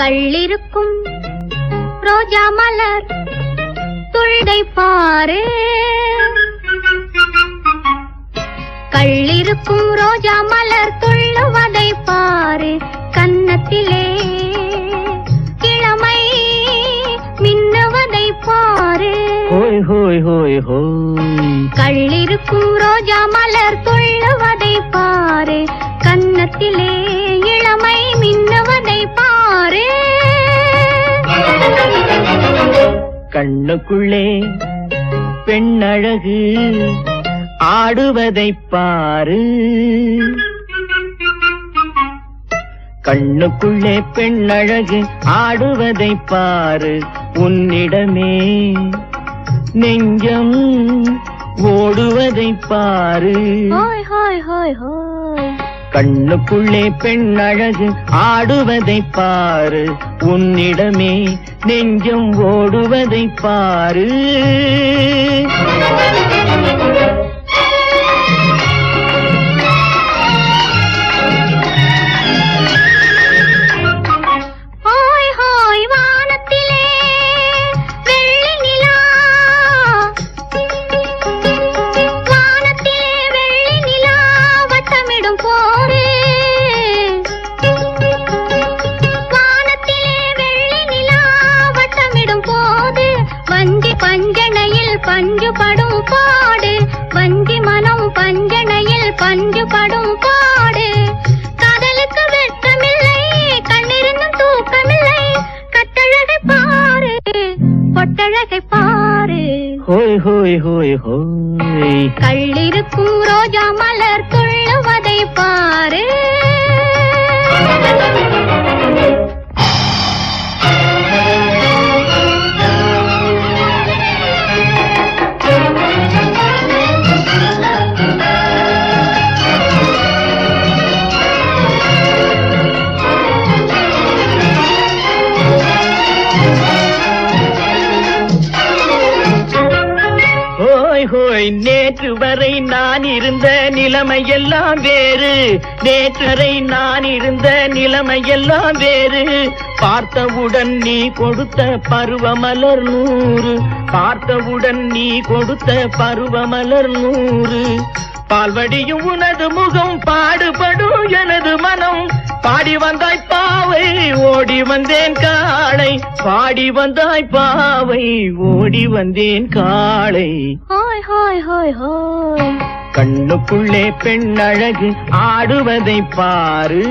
கள்ளிருக்கும் ரோஜா மலர் துள்தை பாரு. கள்ளிருக்கும் ரோஜா மலர் துள்ளுவதை பாரு. கன்னத்திலே கிழமை மின்னுவதை பாரு. ஹோய் ஹோய் ஹோய் ஹோய். கள்ளிருக்கும் ரோஜா கண்ணுக்குள்ளே பெண்ணழகு ஆடுவதைப் பாரு. கண்ணுக்குள்ளே பெண்ணழகு ஆடுவதைப் பாரு. உன்னிடமே நெஞ்சம் ஓடுவதைப் பாரு. Hi hi hi hi. கண்ணுக்குள்ளே பெண் அழகு ஆடுவதை பாரு. உன்னிடமே நெஞ்சம் ஓடுவதை பாரு. பொட்டழகை பாரு. ஹோய் ஹோய் ஹோய் ஹோய். கள்ளிருக்கும் ரோஜா மலர் துள்ளுவதை பாரு. நேற்று வரை நான் இருந்த நிலைமையெல்லாம் வேறு. நேற்று வரை நான் இருந்த நிலைமையெல்லாம் வேறு. பார்த்தவுடன் நீ கொடுத்த பருவமலர் நூறு. பார்த்தவுடன் நீ கொடுத்த பருவமலர் நூறு. பால்வடியும் உனது முகம் பாடுபடும் எனது மனம். பாடி வந்தாய் பாவை ஓடி வந்தேன் காளை. பாடி வந்தாய் பாவை ஓடி வந்தேன் காளை. ஹோய் ஹோய் ஹோய் ஹோய் கண்ணுக்குள்ளே பெண்ணழகு ஆடுவதை பாரு.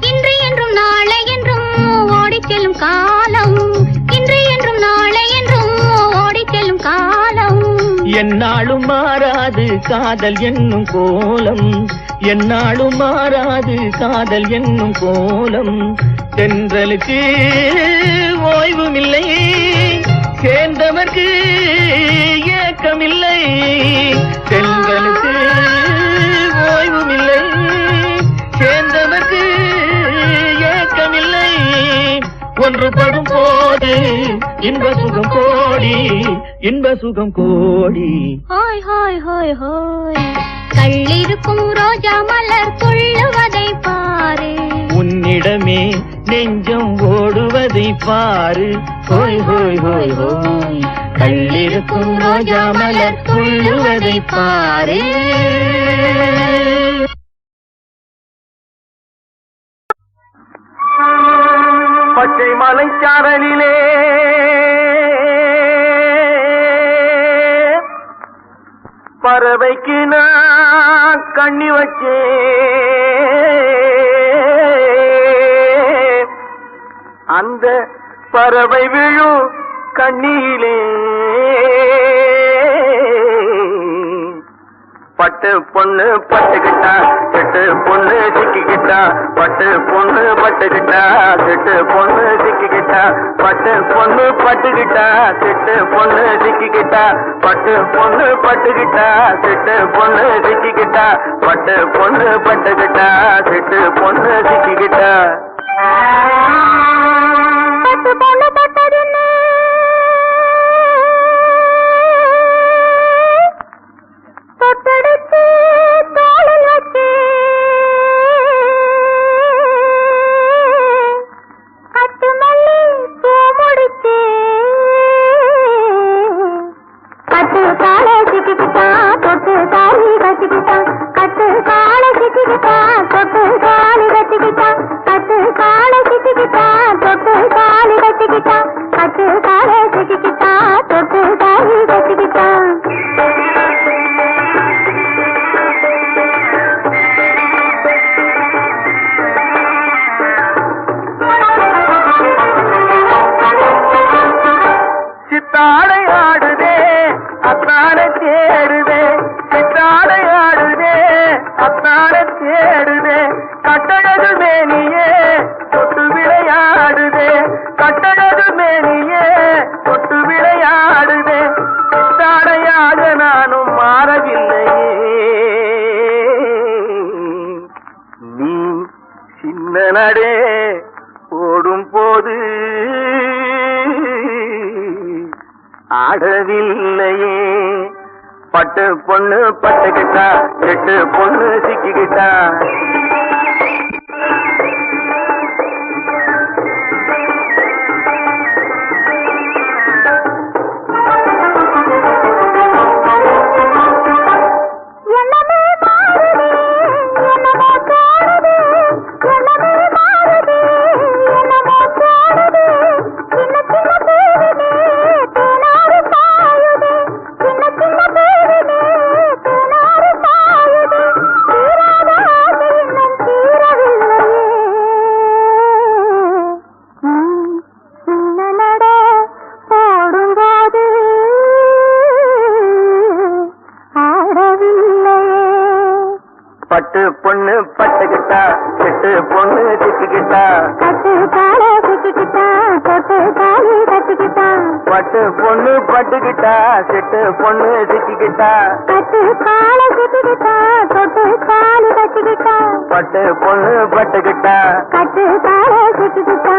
இன்று என்றும் நாளை என்றும் ஓடிச் செல்லும் என்னாலும் மாறாது காதல் என்னும் கோலம். என்னாலும் மாறாது காதல் என்னும் கோலம். தென்றலுக்கு ஓய்வுமில்லை சேர்ந்தவர்க்கு ஏக்கமில்லை. தென்றலுக்கு ஓய்வுமில்லை சேர்ந்தவர்க்கு ஏக்கமில்லை. ஒன்றுபடும் போது இன்ப சுகம் கோடி இன்ப சுகம் கோடி. ஹோய் ஹோய் ஹோய் ஹோய். கள்ளிருக்கும் ரோஜா மலர் துள்ளுவதை பாரு. உன்னிடமே நெஞ்சம் ஓடுவதை பாரு. ஹோய் ஹோய் ஹோய் ஹோய். கள்ளிருக்கும் ரோஜா மலர் துள்ளுவதை பாரு. பச்சை மலைச்சாரலிலே. பறவைக்கு நான் கண்ணி வச்சே. அந்த பறவை விழும் கண்ணியிலே பட்டு பொண்ணு பட்டுக்கிட்டான் பட்டு பொண்ணு சிக்கிக்கிட்டா பட்டு பொண்ணு பட்டுக்கிட்டா செட்டு பொண்ணு சிக்கிக்கிட்டா பட்டு பொண்ணு பட்டுக்கிட்டா செட்டு பொண்ணு சிக்கிக்கிட்டா பட்டு பொண்ணு பட்டுக்கிட்டா செட்டு பொண்ணு சிக்கிக்கிட்டா பட்டு பொண்ணு பட்டுக்கிட்டா செட்டு பொண்ணு சிக்கிக்கிட்டா. ஏடுதே கட்டழகு மேனியே தொட்டு விளையாடுதே கட்டழகு மேனியே தொட்டு விளையாடுதே. தாடையாக நானும் மாறவில்லையே. நீ சின்ன நடே பொண்ணு பட்டுக்கிட்டா எட்டு பொண்ணு சிக்கிக்கிட்டா. பட்டு பொண்ணு பட்டுக்கிட்டா எட்டு பொண்ணு சிக்கிக்கிட்டா கட்டு கால சிக்கிக்கிட்டா தொட்டு காலி கட்டிக்கிட்டா. பட்டு பொண்ணு பட்டுக்கிட்டா செட்டு பொண்ணு சிக்கிக்கிட்டா கட்டு கால சிக்கிக்கிட்டா தொட்டு காலி கட்டிக்கிட்டா. பட்டு பொண்ணு பட்டுக்கிட்டா. கட்டு கால சிக்கிக்கிட்டா